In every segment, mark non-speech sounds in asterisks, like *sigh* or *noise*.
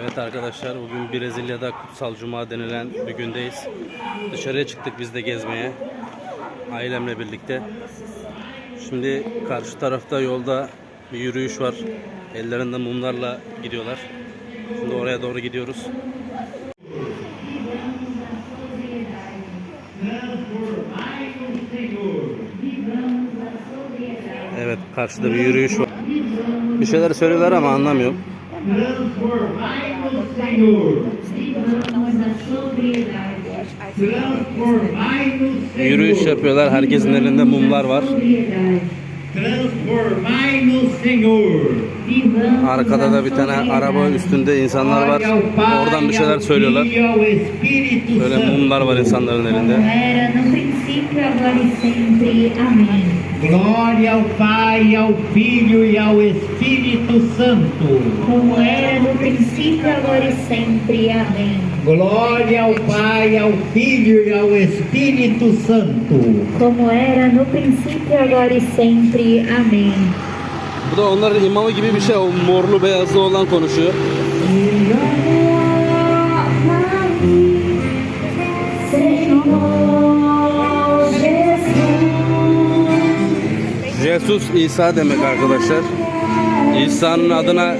Evet arkadaşlar bugün Brezilya'da Kutsal Cuma denilen bir gündeyiz. Dışarıya çıktık biz de gezmeye. Ailemle birlikte. Şimdi karşı tarafta yolda bir yürüyüş var. Ellerinde mumlarla gidiyorlar. Şimdi oraya doğru gidiyoruz. Evet karşıda bir yürüyüş var. Bir şeyler söylüyorlar ama anlamıyorum. Senhor. Yürüyüş yapıyorlar. Herkesin elinde mumlar var. Arkada da bir tane araba üstünde insanlar var. Oradan bir şeyler söylüyorlar. Böyle mumlar var insanların elinde. E. Glória ao Pai, ao Filho e ao Espírito Santo. Como era no princípio, agora e sempre. Amém. Glória ao Pai, ao Filho e ao Espírito Santo. Como era no princípio, agora e sempre. Amém. Bu da onların imamı gibi bir şey. O morlu beyazlı olan konuşuyor. Jesus. İsa demek arkadaşlar. İsa'nın adına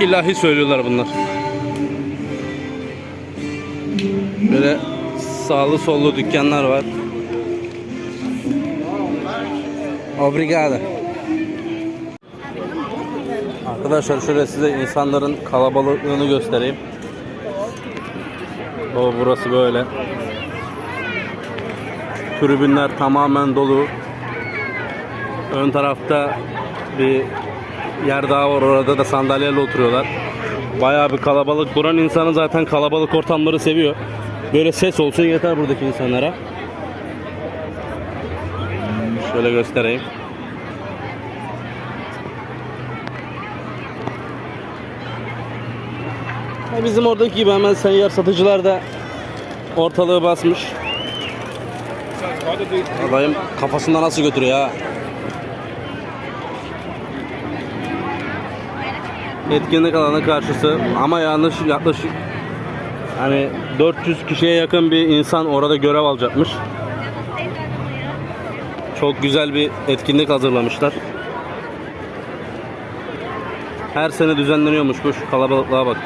ilahi söylüyorlar bunlar. Böyle sağlı sollu dükkanlar var. Obrigado. Arkadaşlar şöyle size insanların kalabalığını göstereyim. Baba burası böyle. Tribünler tamamen dolu. Ön tarafta bir yer daha var orada da sandalyeyle oturuyorlar. Bayağı bir kalabalık. Buranın insanı zaten kalabalık ortamları seviyor. Böyle ses olsun yeter buradaki insanlara. Şöyle göstereyim. Bizim oradaki gibi hemen seyyar satıcılar da ortalığı basmış. Adayım kafasında nasıl götürüyor ha? Etkinlik alanı karşısı ama yanlış yaklaşık hani 400 kişiye yakın bir insan orada görev alacakmış. Çok güzel bir etkinlik hazırlamışlar. Her sene düzenleniyormuş bu kalabalıklığa bak.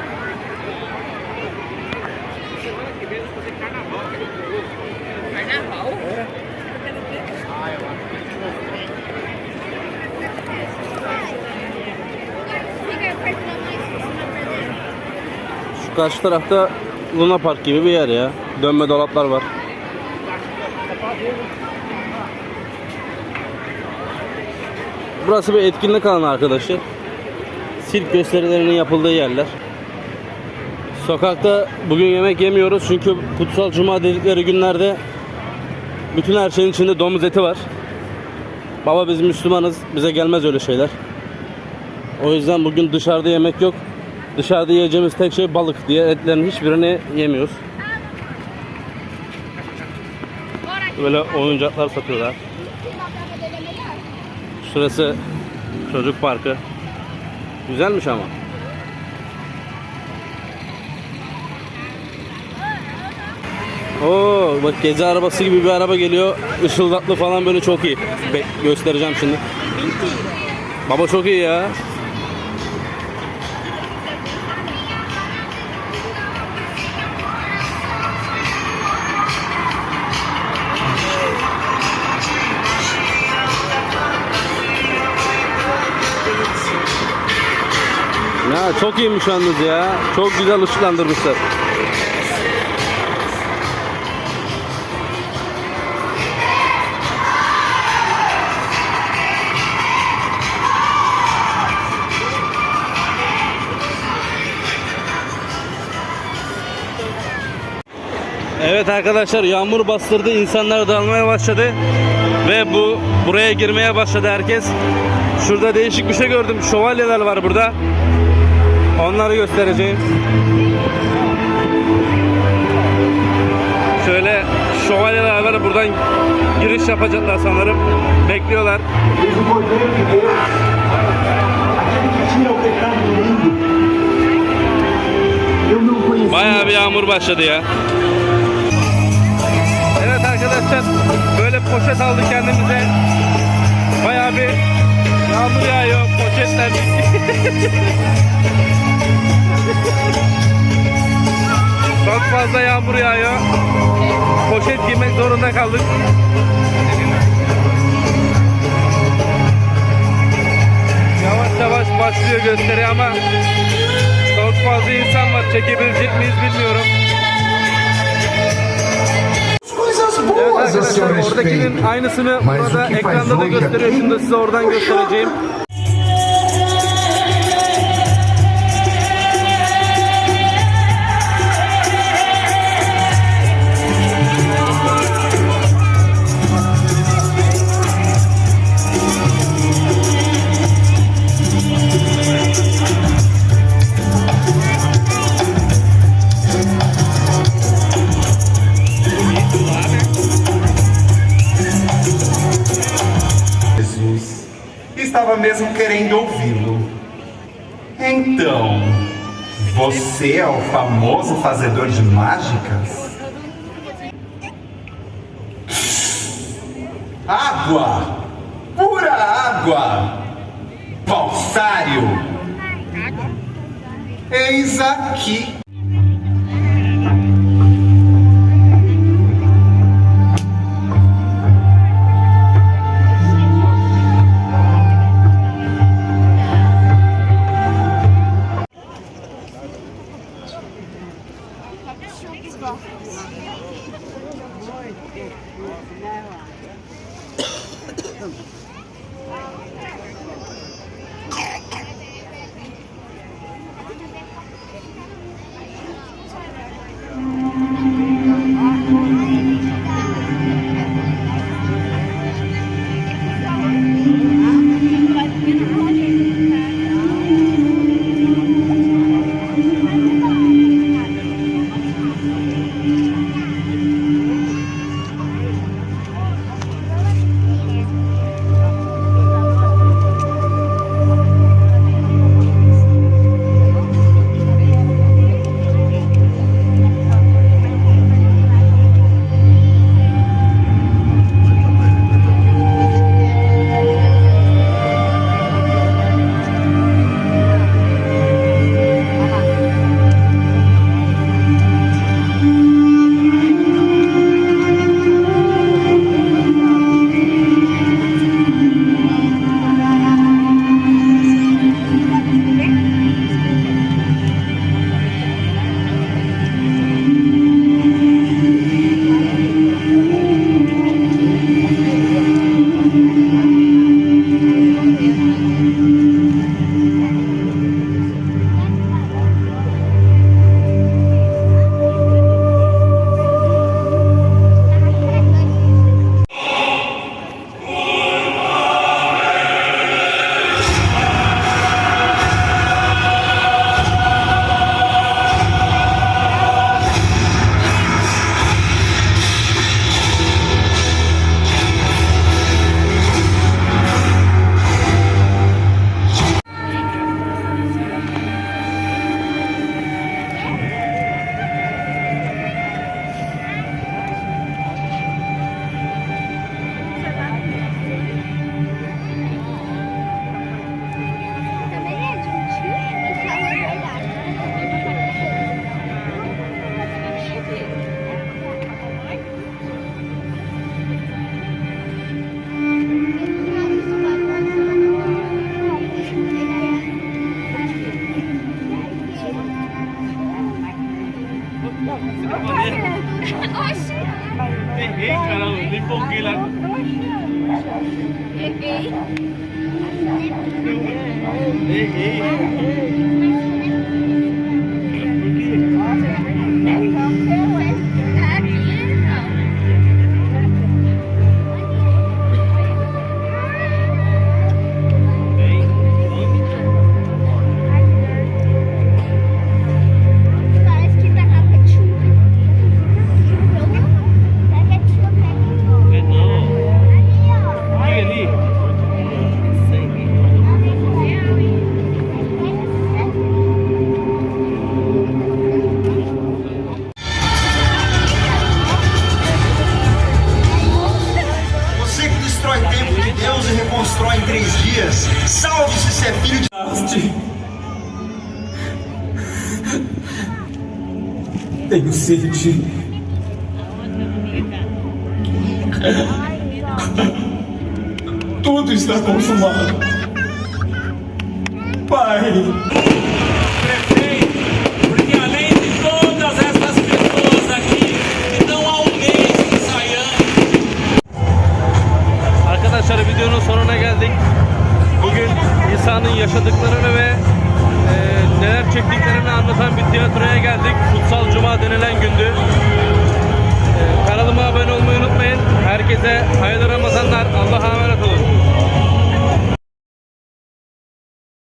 Karşı tarafta Luna Park gibi bir yer ya. Dönme dolaplar var. Burası bir etkinlik alanı arkadaşlar. Sirk gösterilerinin yapıldığı yerler. Sokakta bugün yemek yemiyoruz çünkü kutsal cuma dedikleri günlerde bütün her şeyin içinde domuz eti var. Baba biz Müslümanız, bize gelmez öyle şeyler. O yüzden bugün dışarıda yemek yok. Dışarıda yiyeceğimiz tek şey balık diye etlerin hiçbirini yemiyoruz. Böyle oyuncaklar satıyorlar. Şurası çocuk parkı. Güzelmiş ama. Oo bak gezi arabası gibi bir araba geliyor. Işıldatlı falan böyle çok iyi. Be- göstereceğim şimdi. Baba çok iyi ya. Çok iyiymiş yalnız ya. Çok güzel ışıklandırmışlar. Evet arkadaşlar yağmur bastırdı insanlar dağılmaya başladı ve bu buraya girmeye başladı herkes. Şurada değişik bir şey gördüm. Şövalyeler var burada. Onları göstereceğim. Şöyle şövalyeler var buradan giriş yapacaklar sanırım. Bekliyorlar. Bayağı bir yağmur başladı ya. Evet arkadaşlar böyle poşet aldık kendimize. Bayağı bir yağmur yağıyor. Poşetler *laughs* Çok fazla yağmur yağıyor. Poşet giymek zorunda kaldık. Yavaş yavaş başlıyor gösteri ama çok fazla insan var. Çekebilecek miyiz bilmiyorum. Evet arkadaşlar oradakinin aynısını burada ekranda da gösteriyor. Şimdi size oradan göstereceğim. Estava mesmo querendo ouvi-lo. Então, você é o famoso fazedor de mágicas? Água! Pura água! Falsário! Eis aqui. Thank. Oxi! Errei, cara, nem empolguei lá. Errei. Errei. Errei. Que estão há um mês ensaiando, Arkadaşlar videonun sonuna geldik. Bugün İsa'nın yaşadıklarını ve e, neler çektiklerini anlatan bir tiyatroya geldik. Kutsal